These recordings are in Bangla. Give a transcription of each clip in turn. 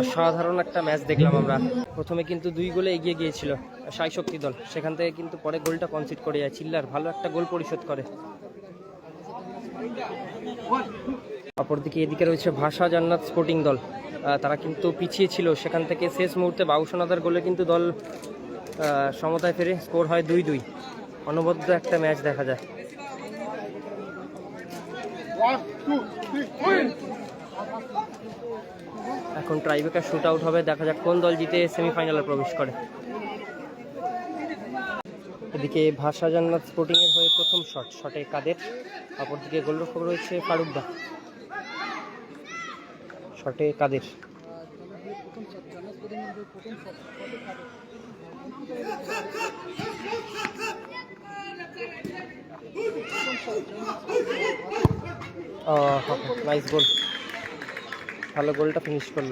অসাধারণ একটা ম্যাচ দেখলাম আমরা। প্রথমে কিন্তু দুই গোলে এগিয়ে গিয়েছিল সাই শক্তি দল। সেখান থেকে কিন্তু পরে গোলটা কনসিড করে যায়। চিল্লার ভালো একটা গোল পরিশোধ করে। অপরদিকে এদিকে রয়েছে ভাষা জান্নাত স্পোর্টিং দল। তারা কিন্তু পিছিয়ে ছিল। সেখান থেকে শেষ মুহূর্তে বাউসনাদার গোলে কিন্তু দল সমতায় ফেরে স্কোর হয় দুই দুই। অনবদ্য একটা ম্যাচ দেখা যায়। এখন ট্রাইবেকার শুট আউট হবে, দেখা যাক কোন দল জিতে সেমিফাইনালে প্রবেশ করে। এদিকে ভাষা জান্নাত স্পোর্টিং এর হয়ে প্রথম শট শটে কাদের, অপরদিকে গোলরক্ষক রয়েছে ফারুকদা শটে কাদের? নাইস গোল ভালো গোলটা ফিনিশ করল।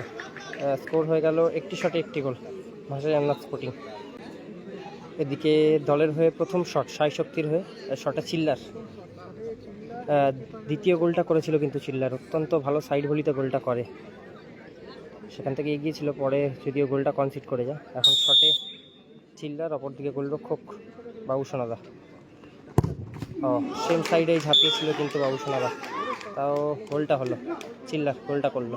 স্কোর হয়ে গেল একটি শটে একটি গোল ভাষা জান্নাত স্পোর্টিং এদিকে দলের হয়ে প্রথম শট সাই শক্তির হয়ে শটটা চিল্লার। দ্বিতীয় গোলটা করেছিল কিন্তু চিল্লার। অত্যন্ত ভালো সাইড ভলিতে গোলটা করে। সেখান থেকে এগিয়েছিল, পরে যদিও গোলটা কনসিড করে যায়। এখন শটে চিল্লার, অপরদিকে গোলরক্ষক বাবু সোনাদা। ও সেম সাইডেই ঝাঁপিয়েছিল কিন্তু বাবু সোনাদা। তাও গোলটা হলো, চিল্লার গোলটা করল।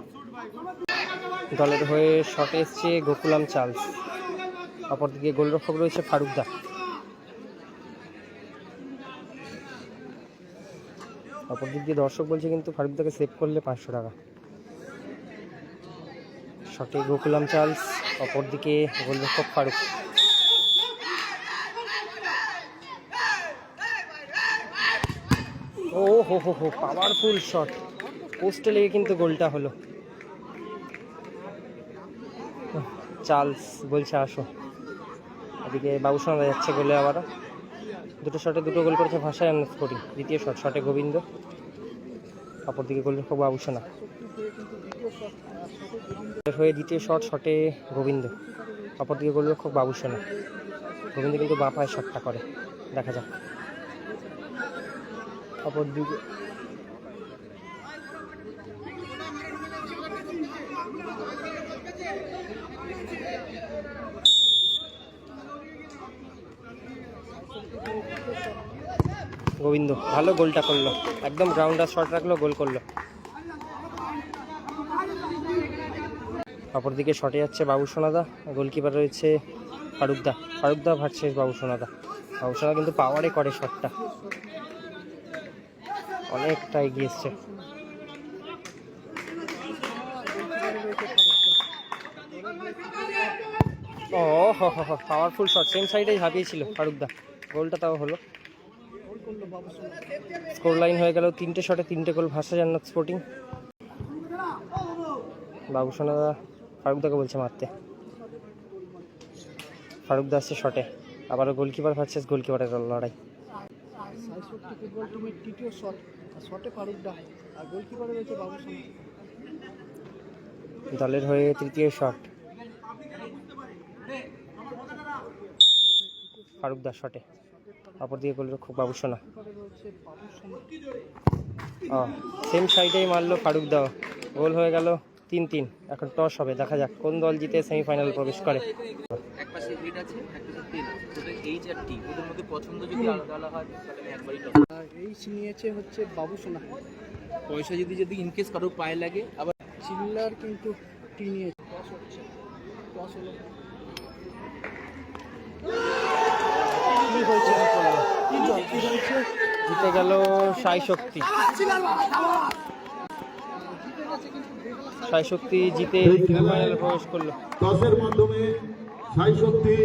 দলের হয়ে শটে এসছে গোকুলাম চার্লস। অপরদিকে গোলরক্ষক রয়েছে ফারুকদা অপরদিক দিয়ে দর্শক বলছে কিন্তু ফারুকদাকে সেভ করলে পাঁচশো টাকা। শটে গোকুলাম চার্লস, অপরদিকে গোলরক্ষক ফারুক। ও হো হো হো পাওয়ারফুল শট পোস্টে লেগে কিন্তু গোলটা হলো। চার্লস বলছে, আসো। এদিকে বাবুসোনা যাচ্ছে গোলে আবারও দুটো শটে দুটো গোল করেছে ভাষায় স্পোর্টিং দ্বিতীয় শট, শটে গোবিন্দ। অপরদিকে গোল রক্ষক বাবুসোনা হয়ে দ্বিতীয় শট, শটে গোবিন্দ। অপরদিকে গোলরক্ষক বাবুসোনা গোবিন্দ কিন্তু বাঁ পায়ে শটটা করে। দেখা যাক। অপরদিকে গোবিন্দ, ভালো গোলটা করল। একদম গ্রাউন্ডার শট রাখল, গোল করল। অপরদিকে শটে যাচ্ছে বাবু সোনাদা গোলকিপার রয়েছে ফারুকদা ফারুকদা ভার্সেস বাবু সোনাদা। বাবু সোনা কিন্তু পাওয়ারে করে শটটা অনেকটা এগিয়ে এসছে। ও, হো হো পাওয়ারফুল শট সেম সাইডে ঝাঁপিয়েছিল ফারুকদা গোলটা তাও হলো। স্কোর লাইন হয়ে গেল তিনটে শটে তিনটে গোল। ভাষা জান্নাত স্পোর্টিং বাবু সোনাদা ফারুকদাকে বলছে মারতে। ফারুকদা আসছে শটে আবারও গোলকিপার ভার্সেস গোলকিপারের লড়াই। ফুটবল টিমের তৃতীয় শট শটে ফারুকদা আর গোলকিপারে রয়েছে বাবু দলের হয়ে তৃতীয় শট ফারুকদা শটে অপরদিকে গোলরক্ষক বাবু সোনা। ও সেম সাইডেই মারলো ফারুক দাও। গোল হয়ে গেল তিন তিন। এখন টস হবে দেখা যাক কোন দল জিতে সেমিফাইনাল প্রবেশ করে। হয় এই নিয়েছে হচ্ছে বাবু সোনা। পয়সা যদি যদি ইনকেস কারও পায়ে লাগে আবার চিল্লার কিন্তু টি নিয়েছে। টস হচ্ছে। টস হলো। গেল সাই শক্তি। সাই শক্তি জিতে ফাইনালে প্রবেশ করল। টসের মাধ্যমে সাই শক্তি